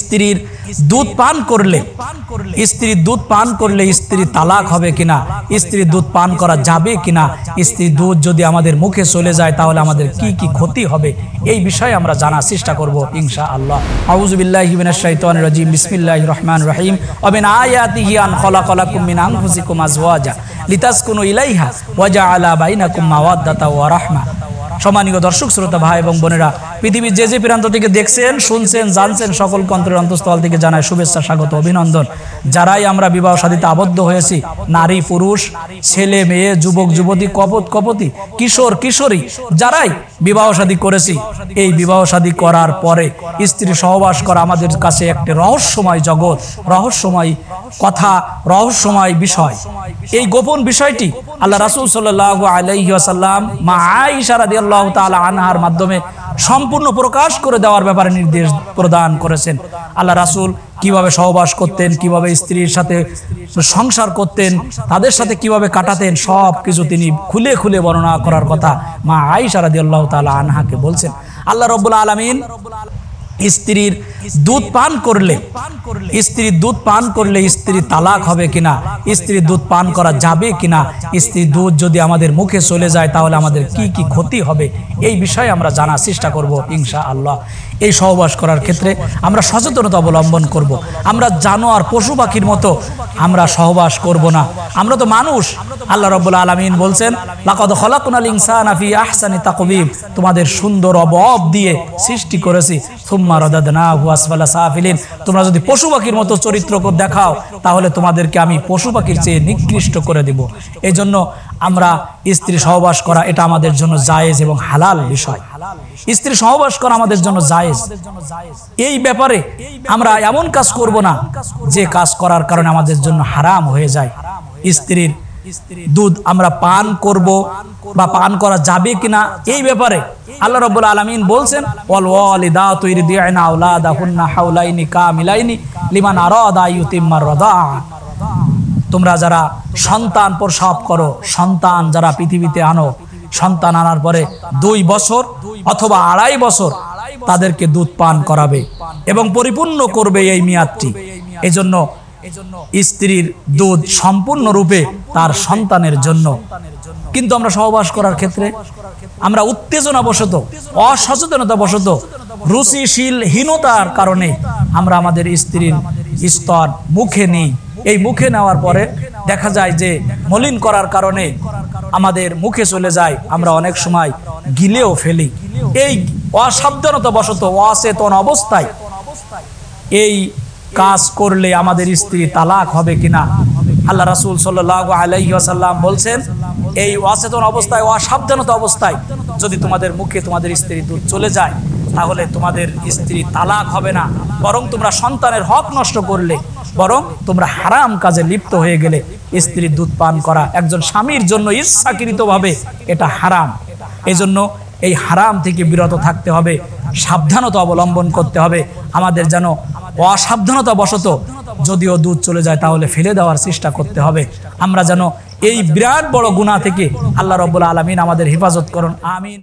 স্ত্রীর দুধ পান করলে, স্ত্রীর দুধ পান করলে স্ত্রী তালাক হবে কিনা, স্ত্রীর দুধ পান করা যাবে কিনা স্ত্রীর দুধ যদি আমাদের মুখে চলে যায় তাহলে আমাদের কি কি ক্ষতি হবে, এই বিষয়ে আমরা জানার চেষ্টা করব ইনশা আল্লাহ আউযুবিল্লাহি মিনাশ শাইতানির রাজিম, বিসমিল্লাহির রহমানির রহিম। ইলাইহা ওয়া জাআলা বাইনাকুম মাওয়াদ্দাতা ওয়া রাহমা। সম্মানীয় দর্শক, শ্রোতা ভাই এবং বোনেরা পৃথিবীর যে যে প্রান্ত থেকে দেখছেন, শুনছেন, জানছেন, সকল কন্ত্রের অন্তঃস্থল থেকে জানায় শুভেচ্ছা, স্বাগত, অভিনন্দন। যারাই আমরা বিবাহ সাদিতে আবদ্ধ হয়েছি, নারী, পুরুষ, ছেলে, মেয়ে, যুবক, যুবতী, কপত, কপতি, কিশোর, কিশোরী, যারাই বিবাহ শাদী করেছি, এই বিবাহ শাদী করার পরে স্ত্রী সহবাস করা আমাদের কাছে একটি রহস্যময় জগৎ, রহস্যময় কথা, রহস্যময় বিষয়। এই গোপন বিষয়টি আল্লাহ রাসুল সাল্লাহ আলাইসাল্লাম মা আইসা রাদিয়াল্লাহু তাআলা আনহার মাধ্যমে সম্পূর্ণ প্রকাশ করে দেওয়ার ব্যাপারে নির্দেশ প্রদান করেছেন। আল্লাহ রাসুল কীভাবে সহবাস করতেন, কীভাবে স্ত্রীর সাথে সংসার করতেন, তাদের সাথে কীভাবে কাটাতেন, সব কিছু তিনি খুলে খুলে বর্ণনা করার কথা মা আইসারাদি আল্লাহ তালা আনহাকে বলছেন। আল্লাহ রব্বুল আলমিন স্ত্রীর দুধ পান করলে স্ত্রীর দুধ পান করলে স্ত্রী তালাক হবে কিনা স্ত্রীর দুধ পান করা যাবে কিনা স্ত্রীর দুধ যদি আমাদের মুখে চলে যায় তাহলে আমাদের কি কি ক্ষতি হবে? এই বিষয়ে আমরা জানার চেষ্টা করব ইনশা আল্লাহ এই সহবাস করার ক্ষেত্রে আমরা সচেতনতা অবলম্বন করব। আমরা জানোয়ার, পশু পাখির মতো আমরা সহবাস করব না। আমরা তো মানুষ। আল্লাহ রব্বুল আলমিন বলছেন, লাকদ খলাকুনাল ইনসান আফি আহসানি তাকবিব তোমাদের সুন্দর অবব দিয়ে সৃষ্টি করেছি। সুম্মা রদাদনা তোমরা যদি পশু পাখির মতো চরিত্র দেখাও, তাহলে তোমাদেরকে আমি পশু পাখির চেয়ে নিকৃষ্ট করে দিব। এই জন্য আমরা স্ত্রী সহবাস করা এটা আমাদের জন্য জায়েজ এবং হালাল বিষয়। স্ত্রী সহবাস করা আমাদের জন্য জায়েজ। এই ব্যাপারে আমরা এমন কাজ করব না যে কাজ করার কারণে আমাদের জন্য হারাম হয়ে যায়। স্ত্রীর দুধ আমরা পান করব বা পান করা যাবে কিনা এই ব্যাপারে আল্লাহ রব্বুল আলমিন বলছেন তৈরি ইউতিম্মার তোমরা যারা সন্তান প্রসব করো, সন্তান যারা পৃথিবীতে আনো, সন্তান আনার পরে দুই বছর অথবা আড়াই বছর তাদেরকে দুধ পান করাবে এবং পরিপূর্ণ করবে এই মেয়াদটি। এজন্য স্ত্রীর দুধ সম্পূর্ণরূপে তার সন্তানের জন্য। কিন্তু আমরা সহবাস করার ক্ষেত্রে আমরা উত্তেজনা বশত অসচেতনতা বশত রুচিশীলহীনতার কারণে আমরা আমাদের স্ত্রীর স্তর মুখে নিই। এই মুখে নেওয়ার পরে দেখা যায় যে মলিন করার কারণে আমাদের মুখে চলে যায় আমরা অনেক সময় গিলেও ফেলি। এই অসাবধানতা বশত অচেতন অবস্থায়। এই কাজ করলে আমাদের স্ত্রী তালাক হবে কিনা? আল্লাহ রাসুল সাল্লাহ আলাইসাল্লাম বলছেন, এই অচেতন অবস্থায়, অসাবধানতা অবস্থায় যদি তোমাদের মুখে তোমাদের স্ত্রী দুধ চলে যায়, তাহলে তোমাদের স্ত্রী তালাক হবে না। বরং তোমরা সন্তানের হক নষ্ট করলে, বরং তোমরা হারাম কাজে লিপ্ত হয়ে গেলে স্ত্রীর দুধ পান করা একজন স্বামীর জন্য ইচ্ছাকৃতভাবে এটা হারাম। এজন্য এই হারাম থেকে বিরত থাকতে হবে, সাবধানতা অবলম্বন করতে হবে। আমাদের যেন অসাবধানতা বশত যদিও দুধ চলে যায়, তাহলে ফেলে দেওয়ার চেষ্টা করতে হবে। আমরা যেন এই বিরাট বড় গুণা থেকে আল্লাহ রব্বুল আলমিন আমাদের হেফাজত করুন, আমিন।